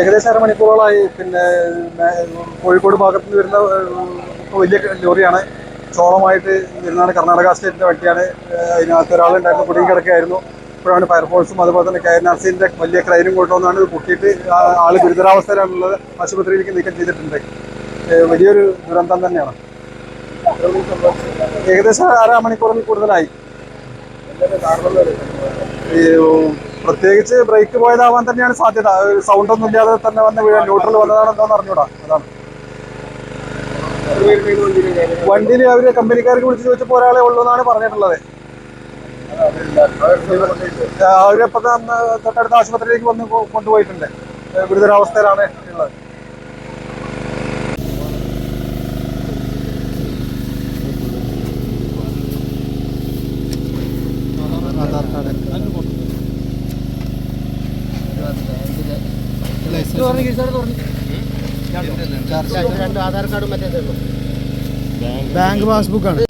ഏകദേശം അരമണിക്കൂറോളായി പിന്നെ കോഴിക്കോട് ഭാഗത്ത് നിന്ന് വരുന്ന വലിയ ലോറിയാണ്. ചോളമായിട്ട് വരുന്നതാണ് കർണാടക സ്റ്റേറ്റിന്റെ വണ്ടിയാണ്. അതിനകത്ത് ഒരാളുണ്ടായിരുന്നു കുടുങ്ങി കിടക്കുകയായിരുന്നു. ഇപ്പോഴാണ് ഫയർഫോഴ്സും അതുപോലെ തന്നെ കെ എൻ ആർ സിന്റെ വലിയ ക്രൈനും കൊണ്ടുവന്നാണ് ഇത് പൊട്ടിയിട്ട് ആൾ ആൾ ഗുരുതരാവസ്ഥയിലാണുള്ളത്. ആശുപത്രിയിലേക്ക് നീക്കം ചെയ്തിട്ടുണ്ട്. വലിയൊരു ദുരന്തം തന്നെയാണ്. ഏകദേശം അര മണിക്കൂറിൽ കൂടുതലായി ഈ പ്രത്യേകിച്ച് ബ്രേക്ക് പോയതാവാൻ തന്നെയാണ് സാധ്യത. സൗണ്ട് ഒന്നും ഇല്ലാതെ തന്നെ വന്ന് വീഴാൻ ന്യൂട്രൽ വന്നതാണെന്നോന്ന് അറിഞ്ഞൂടാ. അതാണ്. വണ്ടിയിൽ അവർ കമ്പനിക്കാർക്ക് വിളിച്ചു ചോദിച്ചപ്പോ ഒരാളെ ഉള്ളൂ എന്നാണ് പറഞ്ഞിട്ടുള്ളത്. അവരപ്പോ തൊട്ടടുത്ത ആശുപത്രിയിലേക്ക് വന്ന് കൊണ്ടുപോയിട്ടുണ്ട്. ഗുരുതരാവസ്ഥയിലാണ് ഉള്ളത്. ആധാർ കാർഡ് രണ്ട് ആധാർ കാർഡും മറ്റേ ബാങ്ക് പാസ്ബുക്കാണ്.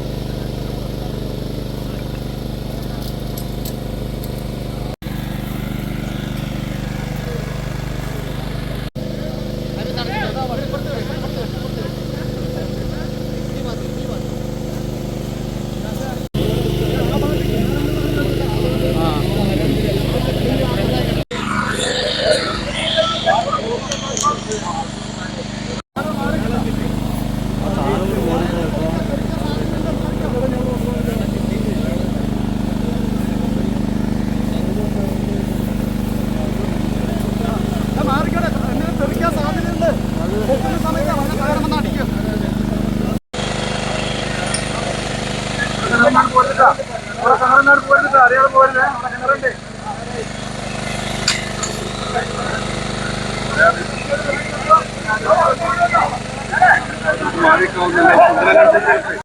കിണറിനാണ് പോരുന്നില്ല നമ്മുടെ കിണറിനാണ് പോരുന്നില്ല അറിയാതെ പോരുന്നേ നമ്മുടെ കിണറുണ്ട് ഗവൺമെന്റ്